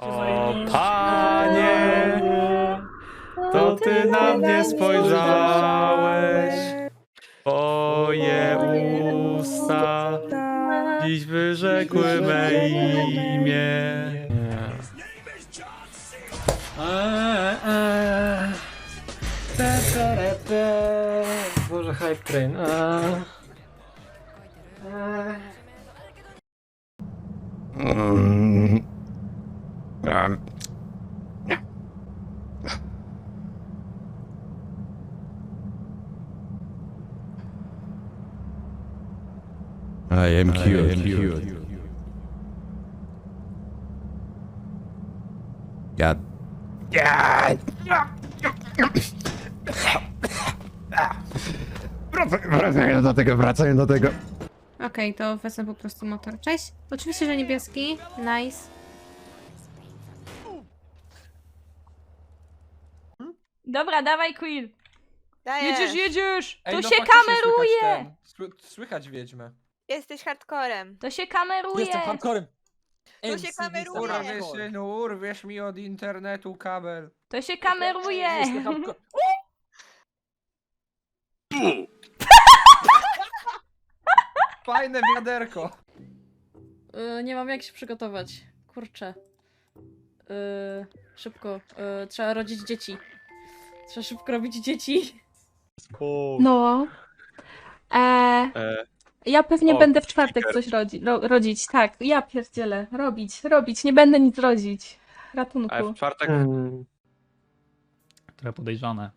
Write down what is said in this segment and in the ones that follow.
O panie, to ty na mnie spojrzałeś. Twoje usta dziś wyrzekły me imię. Eee, eee. Pe, pe, pe. Boże, hype train. Eee. Eee. Mm. Um. I am cured. God. Wracając do tego, wracając do tego. Okej, to wezmę po prostu motor. Cześć. Oczywiście, że niebieski. Nice. Dobra, dawaj Quill. Dajesz. Jedziesz, jedziesz! Ej, To no się faktycznie kameruje! Słychać, ten. Sły- słychać wiedźmę. Jesteś hardcorem. To się kameruje! Jestem hardcorem. Tu się kameruje. Urwiesz synu, urwiesz mi od internetu kabel. To się kameruje! Jestem hardcore. Fajne wiaderko. Y, nie mam jak się przygotować. Kurczę. Y, szybko. Y, trzeba rodzić dzieci. Trzeba szybko robić dzieci. No. E, E, ja pewnie o, będę w czwartek coś rodzi, ro, rodzić. Tak, ja pierdzielę. Robić, robić. Nie będę nic rodzić. Ratunku. a w czwartek Hmm. Trochę podejrzane.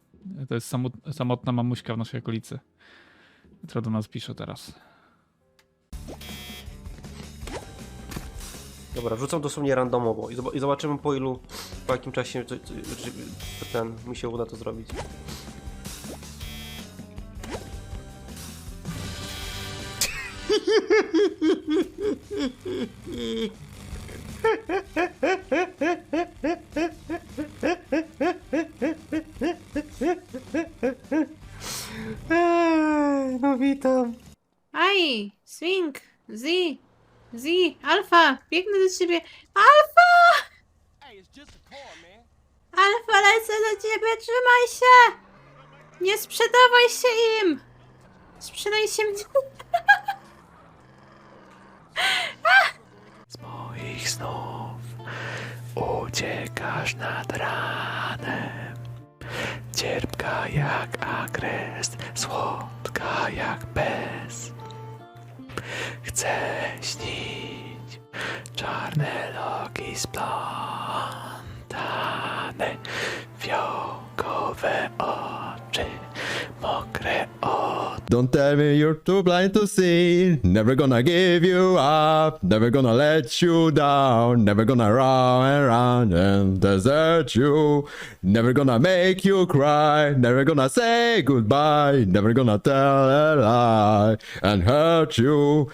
To jest samot- samotna mamuśka w naszej okolicy. Która do nas pisze teraz. Dobra, wrzucam dosłownie randomowo i, zob- i zobaczymy po ilu, po jakim czasie co, co, czy ten mi się uda to zrobić. No witam. Aj! Swing! Z! Z! Alfa! Biegnę do ciebie! Alfa! Alfa, lecę do ciebie! Trzymaj się! Nie sprzedawaj się im! Sprzedaj się mnie! z moich snów uciekasz nad ranem. Cierpka jak agrest, słodka jak bez. Chcę śnić czarne loki splątane, Don't tell me you're too blind to see. Never gonna give you up. Never gonna let you down. Never gonna run around and desert you. Never gonna make you cry. Never gonna say goodbye. Never gonna tell a lie and hurt you.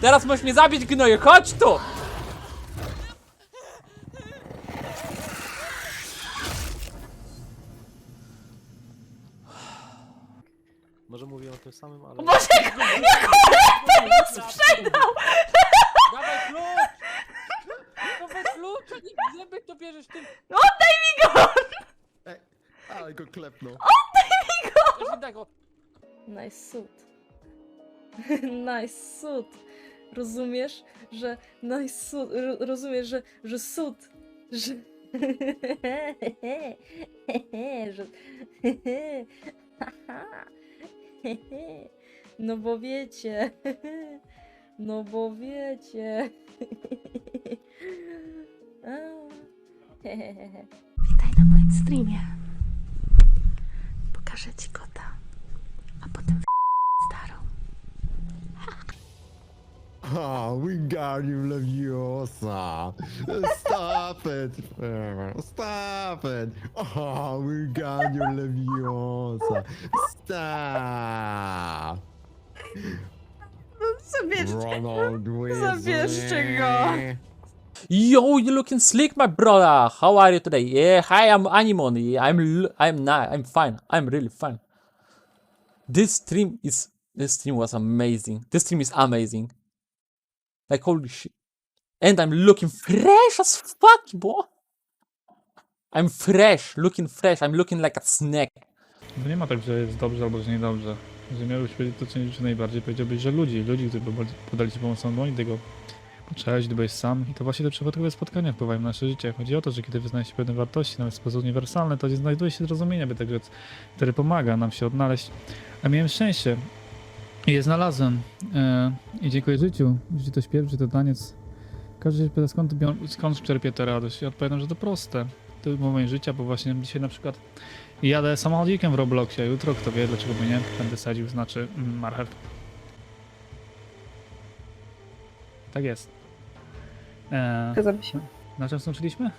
Teraz możesz mnie zabić, gnoju, chodź tu! Może mówię o tym samym, ale... Boże, jak Olek sprzedał! Dawaj klucz! Dawaj klucz, a nie zęby to bierzesz tym... Oddaj mi go! Ale go klepnął. Też innego. Nice suit. nice suit. Rozumiesz, że nice suit. Ro, rozumiesz, że, że suit. Że. że. no bo wiecie. no bo wiecie. Witaj na moim streamie. Pokażę ci kota, a potem Oh, Wingardium Leviosa. Stop it. Stop it. Oh, Wingardium Leviosa. Stop. Zabierz... Ronald Zabierzcie go. Yo, you looking slick, my brother. How are you today? Yeah, hi, I'm Animon. I'm l- I'm not. I'm fine. I'm really fine. This stream is this stream was amazing. This stream is amazing. Like holy shit. And I'm looking fresh as fuck, boy. I'm fresh, looking fresh. I'm looking like a snack. Bo nie ma tak, że jest dobrze albo że niedobrze. Jeżeli miałbyś powiedzieć to, co najbardziej, powiedziałbyś, że ludzi, ludzi, którzy podali- ci pomocną dłoń, tego cześć, gdy byłeś sam. I to właśnie te przypadkowe spotkania wpływają na nasze życie. Chodzi o to, że kiedy wyznaje się pewne wartości, nawet w sposób uniwersalny, to nie znajduje się zrozumienie, by tak rzec, które pomaga nam się odnaleźć. A miałem szczęście je znalazłem. E, I dziękuję życiu. Czy to śpiew, czy to taniec. Każdy się pyta, skąd, bior- skąd czerpie tę radość. Ja odpowiadam, że to proste. To był moment życia, bo właśnie dzisiaj na przykład jadę samochodzikiem w Robloxie, a jutro kto wie, dlaczego by nie, będę sadził, znaczy mm, marchew. Tak jest. E, Zgadzam się. na czym skończyliśmy?